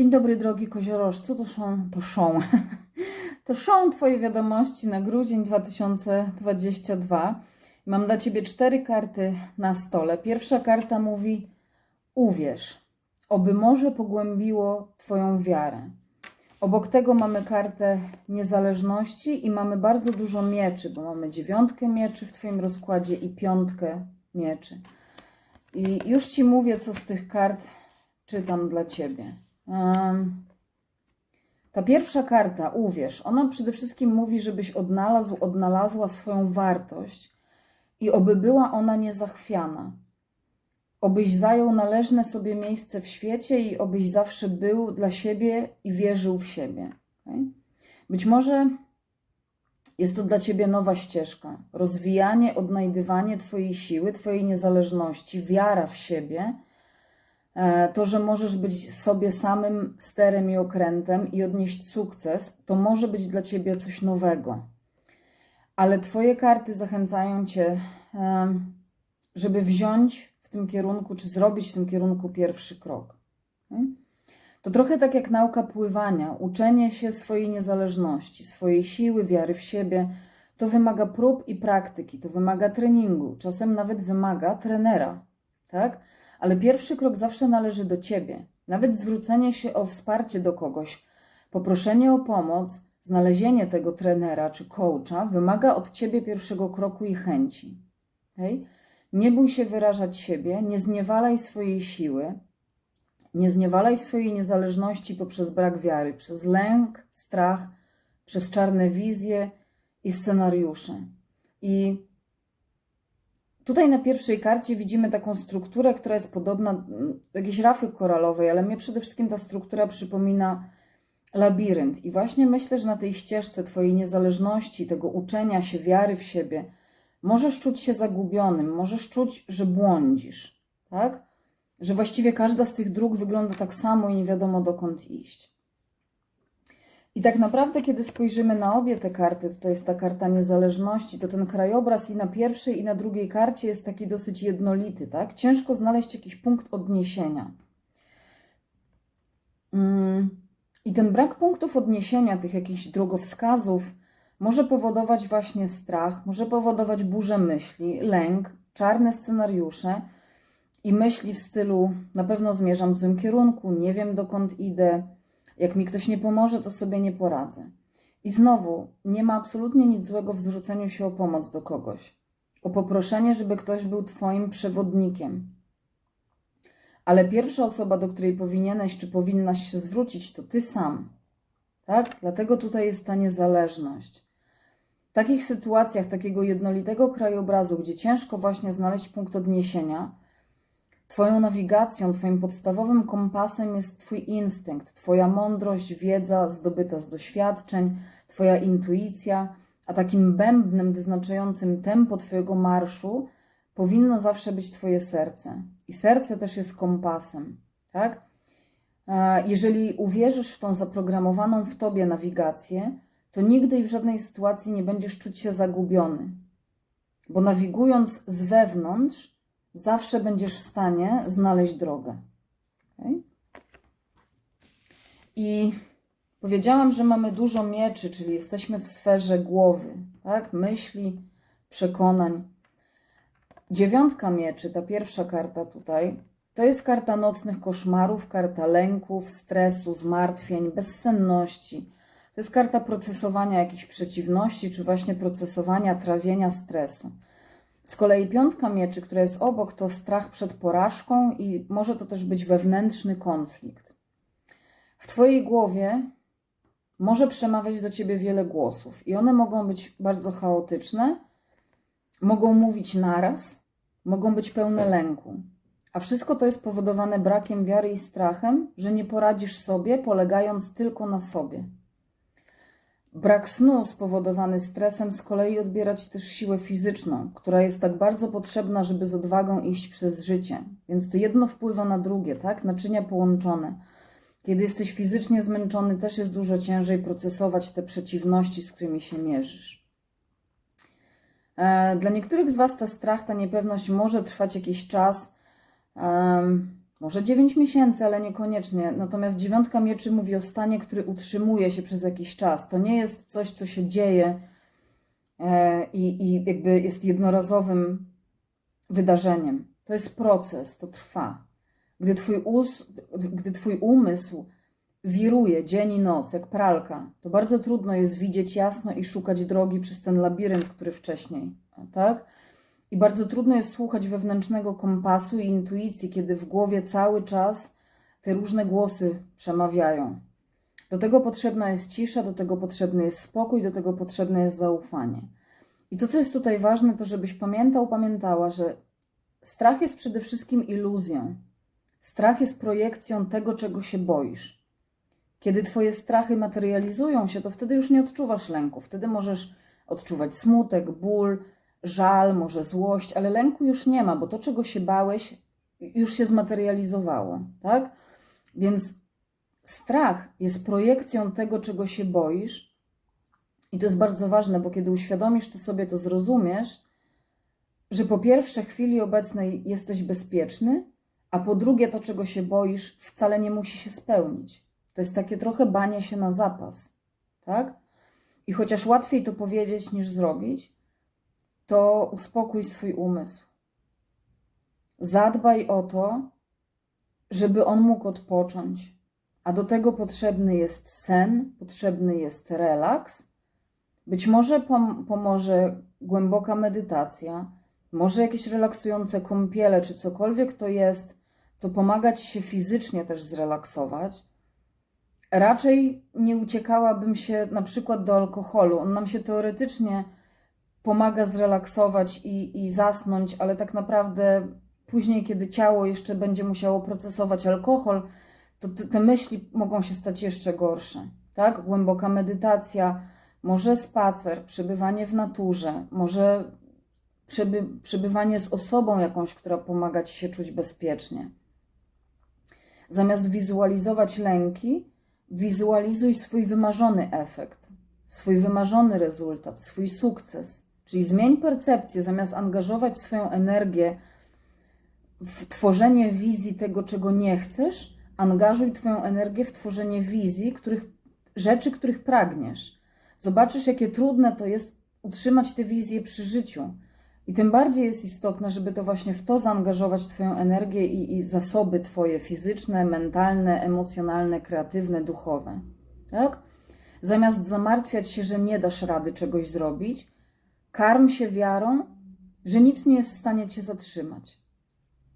Dzień dobry, drogi koziorożcu. To są, to są, to są Twoje wiadomości na grudzień 2022. Mam dla Ciebie cztery karty na stole. Pierwsza karta mówi: Uwierz, oby może pogłębiło Twoją wiarę. Obok tego mamy kartę niezależności i mamy bardzo dużo mieczy, bo mamy dziewiątkę mieczy w Twoim rozkładzie i piątkę mieczy. I już Ci mówię, co z tych kart czytam dla Ciebie. Ta pierwsza karta, uwierz, ona przede wszystkim mówi, żebyś odnalazł, odnalazła swoją wartość i oby była ona niezachwiana. Obyś zajął należne sobie miejsce w świecie i obyś zawsze był dla siebie i wierzył w siebie. Być może jest to dla ciebie nowa ścieżka, rozwijanie, odnajdywanie Twojej siły, Twojej niezależności, wiara w siebie, to, że możesz być sobie samym sterem i okrętem i odnieść sukces, to może być dla ciebie coś nowego. Ale Twoje karty zachęcają cię, e, żeby wziąć w tym kierunku, czy zrobić w tym kierunku pierwszy krok. Okay? To trochę tak jak nauka pływania, uczenie się swojej niezależności, swojej siły, wiary w siebie. To wymaga prób i praktyki, to wymaga treningu, czasem nawet wymaga trenera, tak? Ale pierwszy krok zawsze należy do ciebie. Nawet zwrócenie się o wsparcie do kogoś, poproszenie o pomoc, znalezienie tego trenera czy coacha wymaga od ciebie pierwszego kroku i chęci. Okay? Nie bój się wyrażać siebie, nie zniewalaj swojej siły, nie zniewalaj swojej niezależności poprzez brak wiary, przez lęk, strach, przez czarne wizje i scenariusze. I tutaj na pierwszej karcie widzimy taką strukturę, która jest podobna do jakiejś rafy koralowej, ale mnie przede wszystkim ta struktura przypomina labirynt. I właśnie myślę, że na tej ścieżce Twojej niezależności, tego uczenia się wiary w siebie, możesz czuć się zagubionym, możesz czuć, że błądzisz, tak? że właściwie każda z tych dróg wygląda tak samo i nie wiadomo dokąd iść. I tak naprawdę, kiedy spojrzymy na obie te karty, tutaj jest ta karta niezależności, to ten krajobraz i na pierwszej, i na drugiej karcie jest taki dosyć jednolity, tak? Ciężko znaleźć jakiś punkt odniesienia. Mm, I ten brak punktów odniesienia, tych jakichś drogowskazów, może powodować właśnie strach, może powodować burzę myśli, lęk, czarne scenariusze i myśli w stylu: na pewno zmierzam w złym kierunku, nie wiem dokąd idę, jak mi ktoś nie pomoże, to sobie nie poradzę. I znowu, nie ma absolutnie nic złego w zwróceniu się o pomoc do kogoś, o poproszenie, żeby ktoś był Twoim przewodnikiem. Ale pierwsza osoba, do której powinieneś czy powinnaś się zwrócić, to Ty sam. Tak? Dlatego tutaj jest ta niezależność. W takich sytuacjach, takiego jednolitego krajobrazu, gdzie ciężko właśnie znaleźć punkt odniesienia, Twoją nawigacją, Twoim podstawowym kompasem jest Twój instynkt, Twoja mądrość, wiedza zdobyta z doświadczeń, Twoja intuicja, a takim bębnem wyznaczającym tempo Twojego marszu powinno zawsze być Twoje serce. I serce też jest kompasem, tak? Jeżeli uwierzysz w tą zaprogramowaną w Tobie nawigację, to nigdy i w żadnej sytuacji nie będziesz czuć się zagubiony. Bo nawigując z wewnątrz, zawsze będziesz w stanie znaleźć drogę. Okay? I powiedziałam, że mamy dużo mieczy, czyli jesteśmy w sferze głowy, tak? myśli, przekonań. Dziewiątka mieczy, ta pierwsza karta tutaj, to jest karta nocnych koszmarów, karta lęków, stresu, zmartwień, bezsenności. To jest karta procesowania jakichś przeciwności, czy właśnie procesowania trawienia stresu. Z kolei piątka mieczy, która jest obok, to strach przed porażką i może to też być wewnętrzny konflikt. W Twojej głowie może przemawiać do Ciebie wiele głosów i one mogą być bardzo chaotyczne, mogą mówić naraz, mogą być pełne lęku. A wszystko to jest powodowane brakiem wiary i strachem, że nie poradzisz sobie, polegając tylko na sobie. Brak snu spowodowany stresem z kolei odbiera ci też siłę fizyczną, która jest tak bardzo potrzebna, żeby z odwagą iść przez życie. Więc to jedno wpływa na drugie, tak? Naczynia połączone. Kiedy jesteś fizycznie zmęczony, też jest dużo ciężej procesować te przeciwności, z którymi się mierzysz. E, dla niektórych z Was ta strach, ta niepewność może trwać jakiś czas, Może 9 miesięcy, ale niekoniecznie. Natomiast dziewiątka mieczy mówi o stanie, który utrzymuje się przez jakiś czas. To nie jest coś, co się dzieje e, i, i jakby jest jednorazowym wydarzeniem. To jest proces, to trwa. Gdy twój, us, gdy twój umysł wiruje dzień i noc, jak pralka, to bardzo trudno jest widzieć jasno i szukać drogi przez ten labirynt, który wcześniej, tak? I bardzo trudno jest słuchać wewnętrznego kompasu i intuicji, kiedy w głowie cały czas te różne głosy przemawiają. Do tego potrzebna jest cisza, do tego potrzebny jest spokój, do tego potrzebne jest zaufanie. I to, co jest tutaj ważne, to żebyś pamiętał, pamiętała, że strach jest przede wszystkim iluzją. Strach jest projekcją tego, czego się boisz. Kiedy Twoje strachy materializują się, to wtedy już nie odczuwasz lęku. Wtedy możesz odczuwać smutek, ból, żal, może złość, ale lęku już nie ma, bo to, czego się bałeś, już się zmaterializowało, tak? Więc strach jest projekcją tego, czego się boisz, i to jest bardzo ważne, bo kiedy uświadomisz to sobie, to zrozumiesz, że po pierwsze, chwili obecnej jesteś bezpieczny, a po drugie, to, czego się boisz, wcale nie musi się spełnić. To jest takie trochę banie się na zapas, tak? I chociaż łatwiej to powiedzieć niż zrobić, to uspokój swój umysł. Zadbaj o to, żeby on mógł odpocząć. A do tego potrzebny jest sen, potrzebny jest relaks. Być może pom pomoże głęboka medytacja, może jakieś relaksujące kąpiele, czy cokolwiek to jest, co pomaga ci się fizycznie też zrelaksować. Raczej nie uciekałabym się na przykład do alkoholu. On nam się teoretycznie pomaga zrelaksować i, i zasnąć, ale tak naprawdę później, kiedy ciało jeszcze będzie musiało procesować alkohol, to te, myśli mogą się stać jeszcze gorsze. Tak? Głęboka medytacja, może spacer, przebywanie w naturze, może przeby, przebywanie z osobą jakąś, która pomaga ci się czuć bezpiecznie. Zamiast wizualizować lęki, wizualizuj swój wymarzony efekt, swój wymarzony rezultat, swój sukces. Czyli zmień percepcję, zamiast angażować swoją energię w tworzenie wizji tego, czego nie chcesz, angażuj Twoją energię w tworzenie wizji, których, rzeczy, których pragniesz. Zobaczysz, jakie trudne to jest utrzymać te wizje przy życiu. I tym bardziej jest istotne, żeby to właśnie w to zaangażować Twoją energię i, i zasoby Twoje fizyczne, mentalne, emocjonalne, kreatywne, duchowe. Tak? Zamiast zamartwiać się, że nie dasz rady czegoś zrobić, karm się wiarą, że nic nie jest w stanie Cię zatrzymać.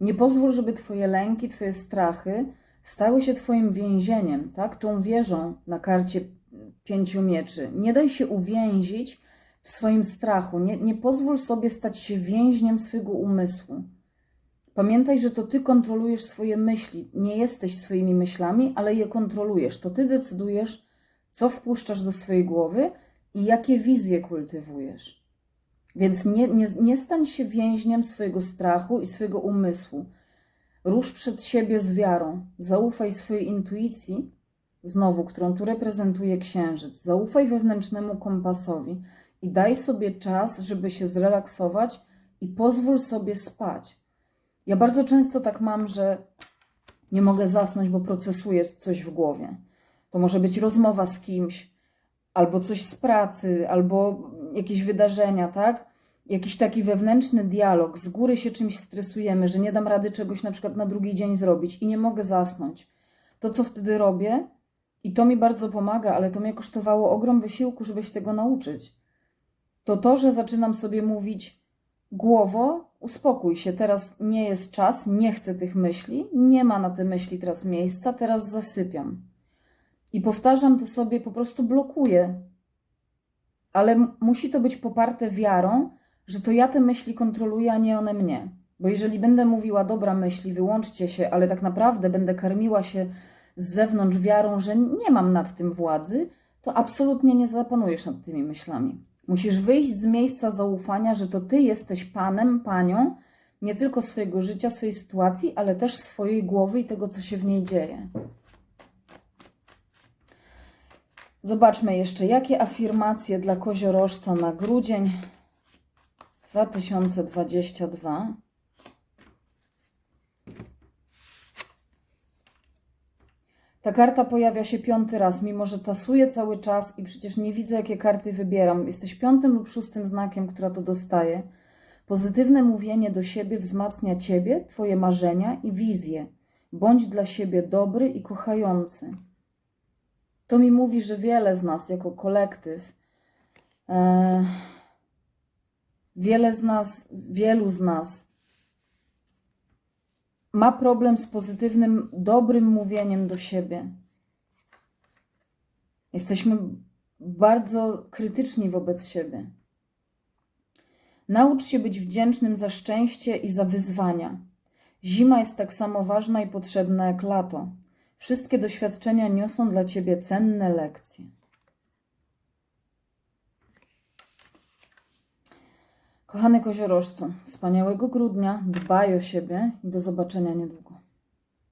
Nie pozwól, żeby Twoje lęki, Twoje strachy stały się Twoim więzieniem, tak? Tą wieżą na karcie pięciu mieczy. Nie daj się uwięzić w swoim strachu. Nie, nie pozwól sobie stać się więźniem swojego umysłu. Pamiętaj, że to ty kontrolujesz swoje myśli. Nie jesteś swoimi myślami, ale je kontrolujesz. To ty decydujesz, co wpuszczasz do swojej głowy i jakie wizje kultywujesz. Więc nie, nie, nie stań się więźniem swojego strachu i swojego umysłu. Rusz przed siebie z wiarą. Zaufaj swojej intuicji, znowu, którą tu reprezentuje księżyc. Zaufaj wewnętrznemu kompasowi i daj sobie czas, żeby się zrelaksować i pozwól sobie spać. Ja bardzo często tak mam, że nie mogę zasnąć, bo procesuję coś w głowie. To może być rozmowa z kimś, albo coś z pracy, albo jakieś wydarzenia, tak? Jakiś taki wewnętrzny dialog, z góry się czymś stresujemy, że nie dam rady czegoś na przykład na drugi dzień zrobić i nie mogę zasnąć. To, co wtedy robię, i to mi bardzo pomaga, ale to mnie kosztowało ogrom wysiłku, żeby się tego nauczyć to to, że zaczynam sobie mówić głowo, uspokój się, teraz nie jest czas, nie chcę tych myśli, nie ma na te myśli teraz miejsca, teraz zasypiam. I powtarzam to sobie, po prostu blokuję. Ale musi to być poparte wiarą, że to ja te myśli kontroluję, a nie one mnie. Bo jeżeli będę mówiła dobra myśli, wyłączcie się, ale tak naprawdę będę karmiła się z zewnątrz wiarą, że nie mam nad tym władzy, to absolutnie nie zapanujesz nad tymi myślami. Musisz wyjść z miejsca zaufania, że to ty jesteś panem, panią, nie tylko swojego życia, swojej sytuacji, ale też swojej głowy i tego, co się w niej dzieje. Zobaczmy jeszcze, jakie afirmacje dla koziorożca na grudzień 2022. Ta karta pojawia się piąty raz, mimo że tasuje cały czas i przecież nie widzę, jakie karty wybieram. Jesteś piątym lub szóstym znakiem, która to dostaje. Pozytywne mówienie do siebie wzmacnia ciebie, twoje marzenia i wizje. Bądź dla siebie dobry i kochający. To mi mówi, że wiele z nas jako kolektyw, e, wiele z nas, wielu z nas ma problem z pozytywnym, dobrym mówieniem do siebie. Jesteśmy bardzo krytyczni wobec siebie. Naucz się być wdzięcznym za szczęście i za wyzwania. Zima jest tak samo ważna i potrzebna jak lato. Wszystkie doświadczenia niosą dla ciebie cenne lekcje. Kochany koziorożcu, wspaniałego grudnia, dbaj o siebie i do zobaczenia niedługo.